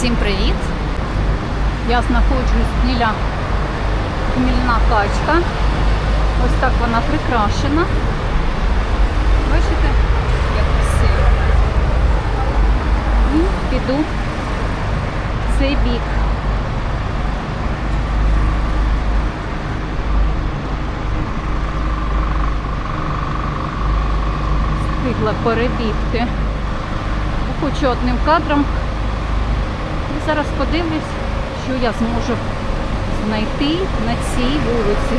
Всім привіт! Я знаходжусь біля хмільна качка. Ось так вона прикрашена. Бачите, як красиво. І піду в цей бік. Встигла перебігти. Хочу одним кадром. Зараз подивлюсь, що я зможу знайти на цій вулиці.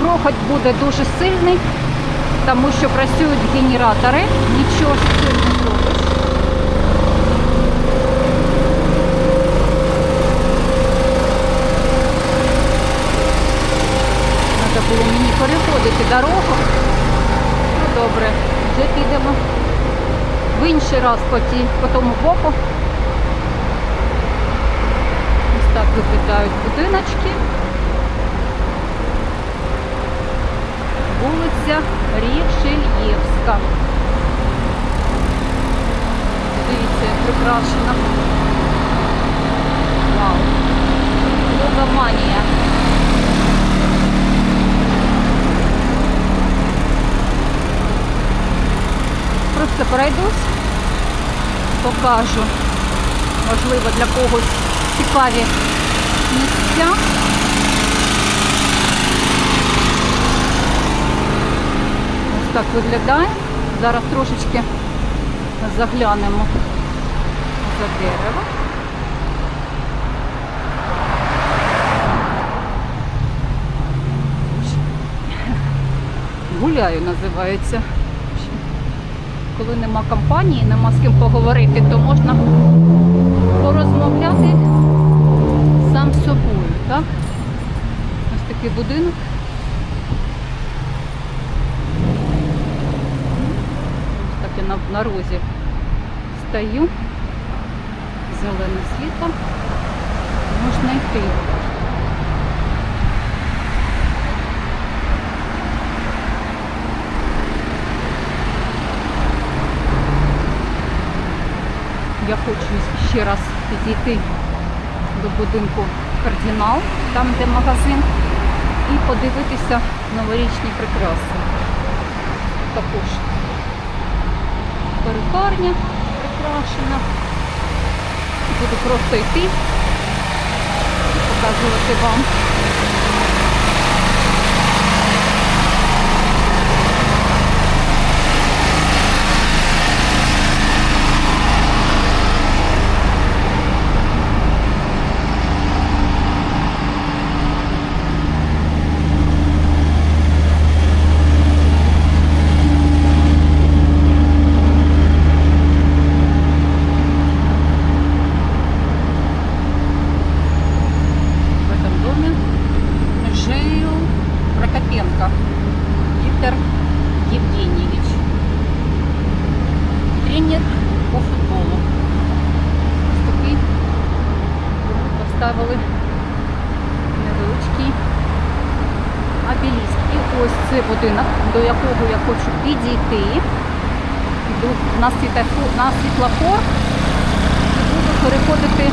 Грохот буде дуже сильний, тому що працюють генератори, нічого з цим не зробиш. Треба було мені переходити дорогу. Ну добре, вже підемо в інший раз по, ті, по тому боку. Виглядають будиночки. Вулиця Рішельєвська. Дивіться, як прикрашена. Вау. Логоманія. Просто пройдусь, покажу, можливо, для когось цікаві місця. Ось так виглядає. Зараз трошечки заглянемо за дерево. Гуляю називається коли нема компанії, нема з ким поговорити, то можна порозмовляти собою. Так? Ось такий будинок. Ось так я на, на розі стою. Зелене світло. Можна йти. Я хочу ще раз підійти до будинку кардинал, там де магазин, і подивитися новорічні прикраси. Також перукарня прикрашена. Буду просто йти і показувати вам. Поставили невеличкий обеліск. І ось це будинок, до якого я хочу підійти. На світлофор, і буду переходити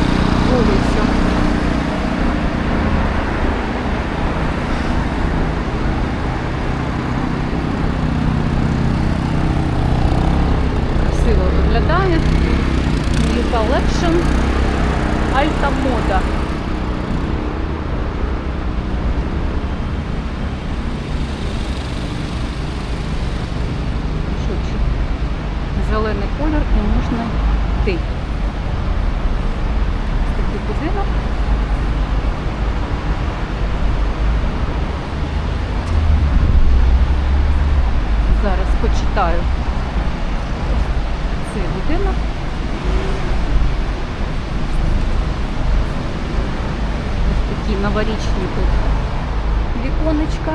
вулицю. красиво виглядає. New Collection Альта Мода. Шучу. Зелений колір і можна йти. Ось Такий будинок. Зараз почитаю цей будинок. Ось такі новорічні тут віконечка.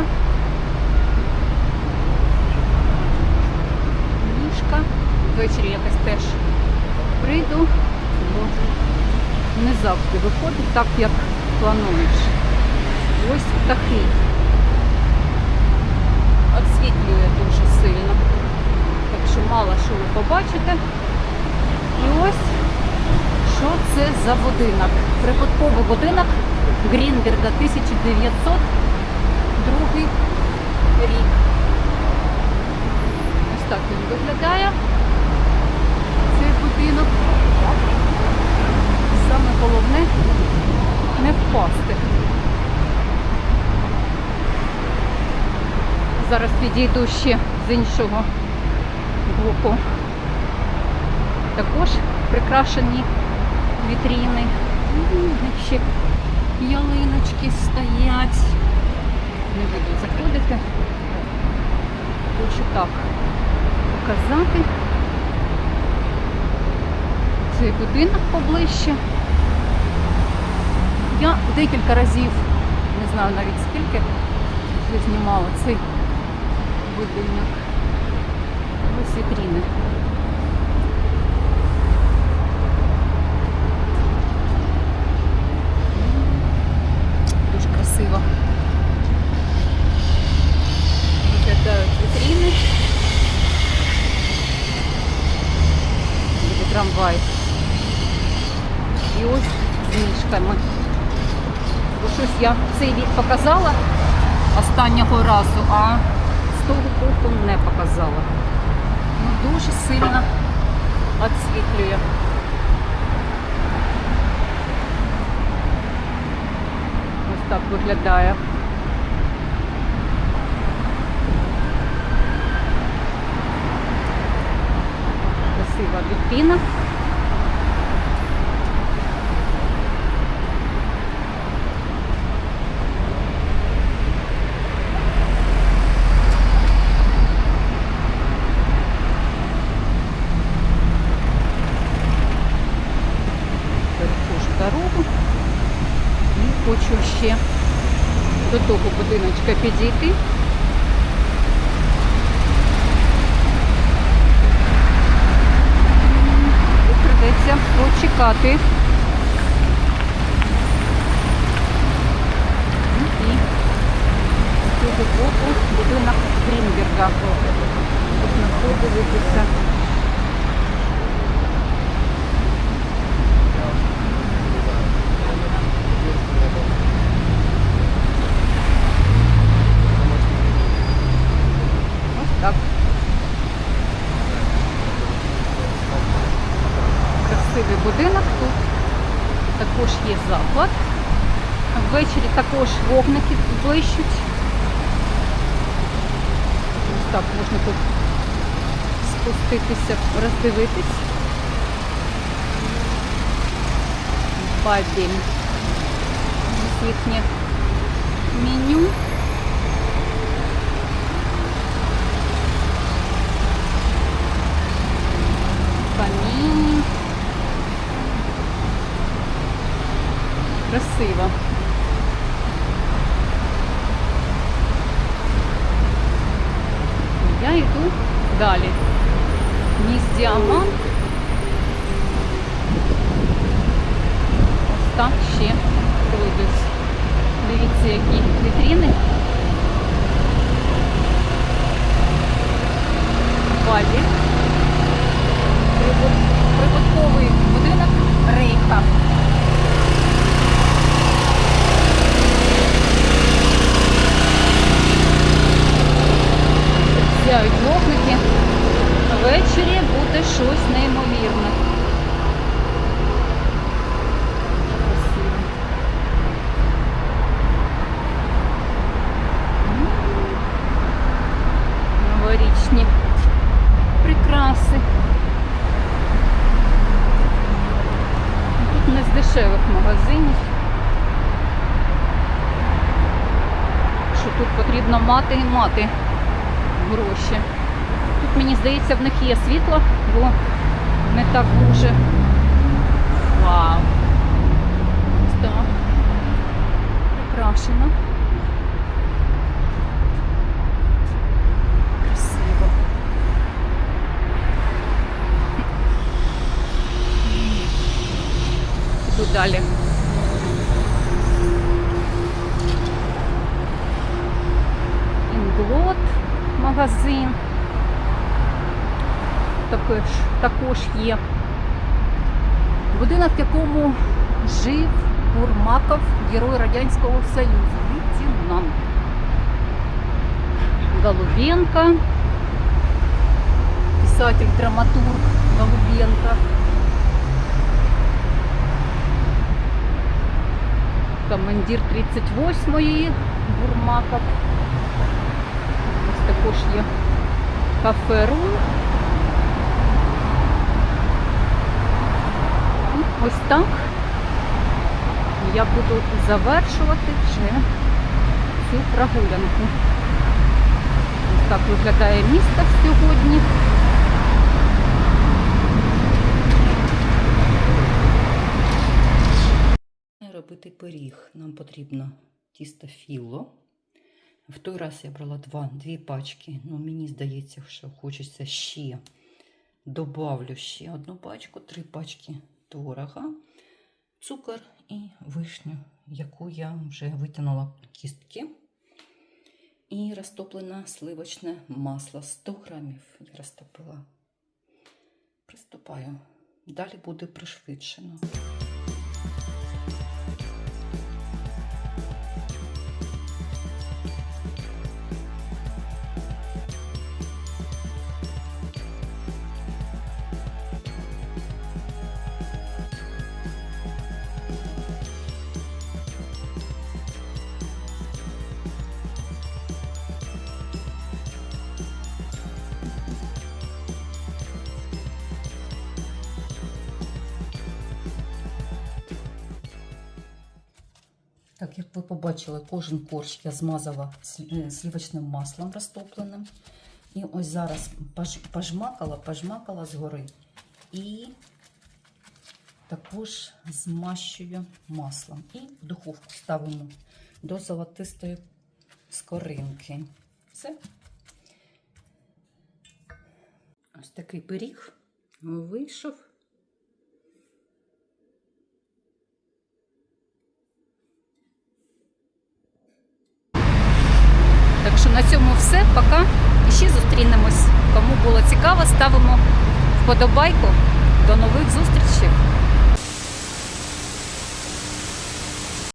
Ліжка. Ввечері якось теж прийду, бо не завжди виходить так, як плануєш. Ось птахи. Освітлює дуже сильно. Що мало що ви побачите. І ось що це за будинок? Прибутковий будинок Грінберга 1902 рік. Ось так він виглядає. Цей будинок. Саме головне не впасти. Зараз підійду ще з іншого боку. Також прикрашені вітріни. Ще ялиночки стоять. Не буду заходити. Хочу так показати. Цей будинок поближче. Я декілька разів, не знаю навіть скільки, знімала цей будинок. Ось вітріни. Дуже красиво. Виглядають вітріни. Буде трамвай. І ось з мішками. Бо щось я цей від показала останнього разу, а з того боку не показала. Ну, дуже сильно освітлює. Ось так виглядає. Красива вітрина. перехожу дорогу і хочу ще до того будиночка підійти. І Придеться почекати. І з цього боку будинок Грінберга. Можна подивитися. Ось так. Красивий будинок тут. Також є заклад. Ввечері також вогники блищуть. Ось так можна тут спуститися, роздивитись. Бабі. Ось їхнє меню. Камінь. Красиво. Я йду далі. Ніс діамант. Ось там ще пройдуть. Дивіться, які вітріни. Базі. Прибут- Прибутковий будинок Рейха. Сяють вогники. Ввечері буде щось неймовірне. Красиво. М. Новорічні прикраси. Тут не з дешевих магазинів. Що тут потрібно мати мати гроші. Тут, мені здається, в них є світло, бо не так дуже. Вау! Ось так. Прикрашено. Красиво. Іду далі. Магазин. Також, також є Будинок, в якому жив Бурмаков, герой Радянського Союзу, лейтенант. Голубенко, писатель, драматург Голубенко. Командир 38-ї Бурмаков. Також є кафе Рум. І ось так я буду завершувати вже цю прогулянку. Ось так виглядає місто сьогодні. Робити пиріг. Нам потрібно тісто філо. В той раз я брала два, дві пачки. Ну, мені здається, що хочеться ще. Добавлю ще одну пачку, три пачки творога, цукор і вишню, яку я вже витягнула кістки. І розтоплене сливочне масло 100 грамів я розтопила. Приступаю. Далі буде пришвидшено. Так, як ви побачили, кожен корж я змазала слі- е, маслом розтопленим. І ось зараз пож- пожмакала, пожмакала згори. І також змащую маслом. І в духовку ставимо до золотистої скоринки. Все. Ось такий пиріг вийшов. Так що на цьому все. Пока. І ще зустрінемось. Кому було цікаво, ставимо вподобайку. До нових зустрічей!